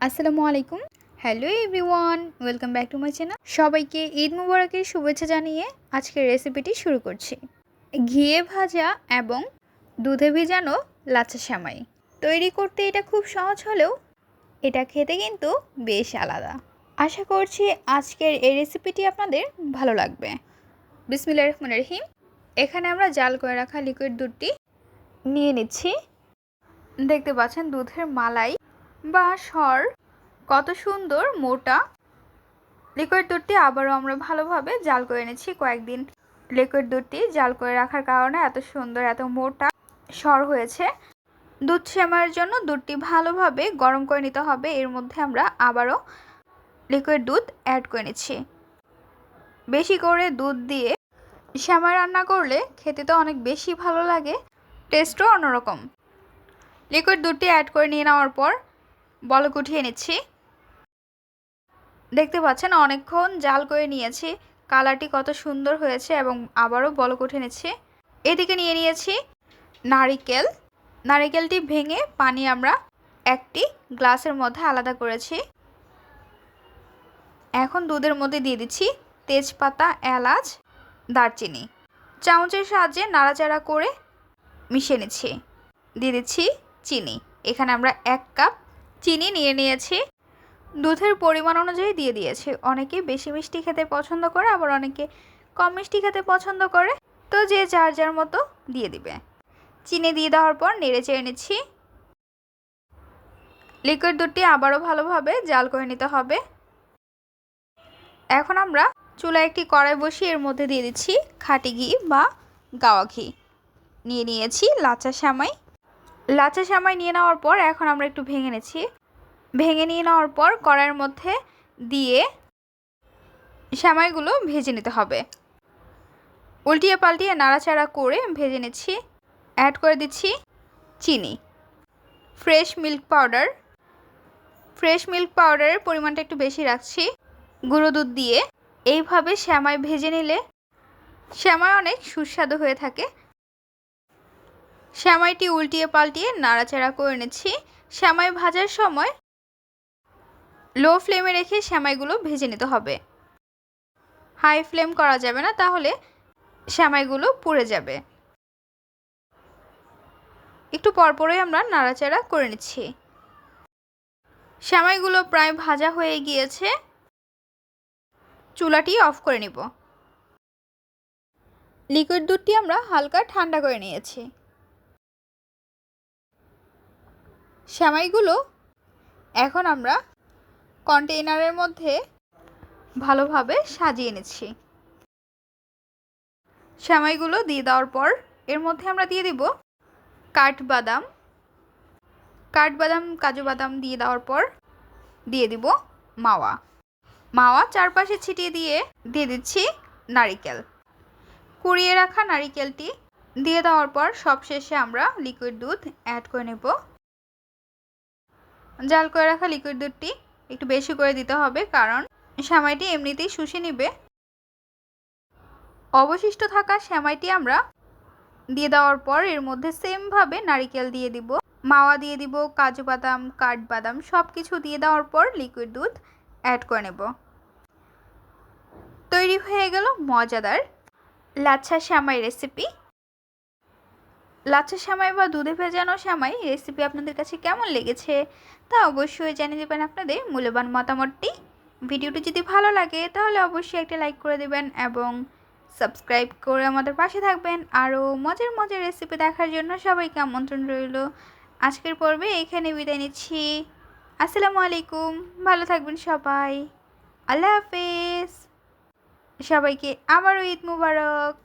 আসসালামু আলাইকুম। Hello everyone welcome back to my channel সবাইকে ঈদ মুবারকের শুভেচ্ছা জানিয়ে আজকের রেসিপিটি শুরু করছি। ঘিয়ে ভাজা এবং দুধে ভেজানো লাচ্ছা সেমাই। তৈরি করতে এটা খুব সহজ হলেও এটা খেতে কিন্তু বেশ আলাদা। আশা করছি আজকের এই রেসিপিটি আপনাদের ভালো লাগবে। বিসমিল্লা রহমান রহিম। এখানে আমরা জাল করে রাখা লিকুইড দুধটি নিয়ে নিচ্ছি। দেখতে পাচ্ছেন দুধের মালাই বা স্বর, কত সুন্দর মোটা। লিকুইড দুধটি আবারও আমরা ভালোভাবে জাল করে এনেছি কয়েকদিন। লিকুইড দুধটি জাল করে রাখার কারণে এত সুন্দর, এত মোটা স্বর হয়েছে। দুধ সেমার জন্য দুধটি ভালোভাবে গরম করে নিতে হবে। এর মধ্যে আমরা আবারও লিকুইড দুধ অ্যাড করে নিচ্ছি। বেশি করে দুধ দিয়ে শ্যামা রান্না করলে খেতে তো অনেক বেশি ভালো লাগে টেস্টও অন্যরকম। লিকুইড দুধটি অ্যাড করে নিয়ে নেওয়ার পর বলক উঠিয়ে নিচ্ছি। দেখতে পাচ্ছেন, অনেকক্ষণ জাল করে নিয়েছি। কালারটি কত সুন্দর হয়েছে এবং আবারও বলক উঠে নিচ্ছি। এদিকে নিয়ে নিয়েছি নারিকেল। নারিকেলটি ভেঙে পানি আমরা একটি গ্লাসের মধ্যে আলাদা করেছি। এখন দুধের মধ্যে দিয়ে দিচ্ছি তেজপাতা, এলাচ, দারচিনি। চামচের সাহায্যে নাড়াচাড়া করে মিশিয়ে নিচ্ছি। দিয়ে দিচ্ছি চিনি। এখানে আমরা এক কাপ চিনি নিয়ে নিয়েছি। দুধের পরিমাণ অনুযায়ী দিয়ে দিয়েছি। অনেকে বেশি মিষ্টি খেতে পছন্দ করে, আবার অনেকে কম মিষ্টি খেতে পছন্দ করে। তো যে যার যার মতো দিয়ে দিবে। চিনি দিয়ে দেওয়ার পর নেড়ে চেড়ে নিচ্ছি। লিকুইড দুধটি আবারও ভালোভাবে জাল করে নিতে হবে। এখন আমরা চুলায় একটি কড়াই বসিয়ে এর মধ্যে দিয়ে দিচ্ছি খাটি ঘি বা গাওয়া ঘি। নিয়ে নিয়েছি লাচা শ্যামাই লাচা শ্যামাই নিয়ে নেওয়ার পর এখন আমরা একটু ভেঙে নেছি ভেঙে নিয়ে নেওয়ার পর কড়াইয়ের মধ্যে দিয়ে শ্যামাইগুলো ভেজে নিতে হবে। উল্টিয়ে পাল্টিয়ে নাড়াচাড়া করে ভেজে নিচ্ছি। অ্যাড করে দিচ্ছি চিনি। Fresh milk powder fresh milk পাউডারের পরিমাণটা একটু বেশি রাখছি। গুঁড়ো দুধ দিয়ে। এইভাবে শ্যামাই ভেজে নিলে শ্যামাই অনেক সুস্বাদু হয়ে থাকে। শ্যামাইটি উল্টিয়ে পাল্টিয়ে নাড়াচাড়া করে নিচ্ছি শ্যামাই ভাজার সময় লো ফ্লেমে রেখে শ্যামাইগুলো ভেজে নিতে হবে। হাই ফ্লেম করা যাবে না, তাহলে শ্যামাইগুলো পুড়ে যাবে। একটু পরপরই আমরা নাড়াচাড়া করে নিচ্ছি। শ্যামাইগুলো প্রায় ভাজা হয়ে গিয়েছে। চুলাটি অফ করে নিব। লিকুইড দুধটি আমরা হালকা ঠান্ডা করে নিয়েছি। শ্যামাইগুলো, এখন আমরা কন্টেইনারের মধ্যে ভালোভাবে সাজিয়ে নিচ্ছি। শ্যামাইগুলো দিয়ে দেওয়ার পর এর মধ্যে আমরা দিয়ে দিব কাঠবাদাম কাঠবাদাম কাজু বাদাম দিয়ে দেওয়ার পর দিয়ে দিব মাওয়া। মাওয়া চারপাশে ছিটিয়ে দিয়ে দিয়ে দিচ্ছি নারিকেল। কুড়িয়ে রাখা নারিকেলটি দিয়ে দেওয়ার পর সবশেষে আমরা লিকুইড দুধ অ্যাড করে নেব। জাল করে রাখা লিকুইড দুধটি একটু বেশি করে দিতে হবে, কারণ শ্যামাইটি এমনিতেই শুষে নিবে। অবশিষ্ট থাকা শ্যামাইটি আমরা দিয়ে দেওয়ার পর এর মধ্যে সেমভাবে নারিকেল দিয়ে দিব, মাওয়া দিয়ে দিব, কাজু বাদাম, কাঠবাদাম সব কিছু দিয়ে দেওয়ার পর লিকুইড দুধ অ্যাড করে নেব। তৈরি হয়ে গেল মজাদার লাচ্ছা শ্যামাই রেসিপি লাচ্ছা শ্যামাই বা দুধে ভেজানো শ্যামাই রেসিপি আপনাদের কাছে কেমন লেগেছে? তা অবশ্যই জানিয়ে দেবেন আপনাদের মূল্যবান মতামতটি। ভিডিওটি যদি ভালো লাগে, তাহলে অবশ্যই একটা লাইক করে দেবেন এবং সাবস্ক্রাইব করে আমাদের পাশে থাকবেন। আরও মজার মজার রেসিপি দেখার জন্য সবাইকে আমন্ত্রণ রইল। আজকের পর্বে এখানে বিদায় নিচ্ছি। আসসালামু আলাইকুম। ভালো থাকবেন সবাই। আল্লাহ হাফেজ। সবাইকে আবারও ঈদ মুবারক।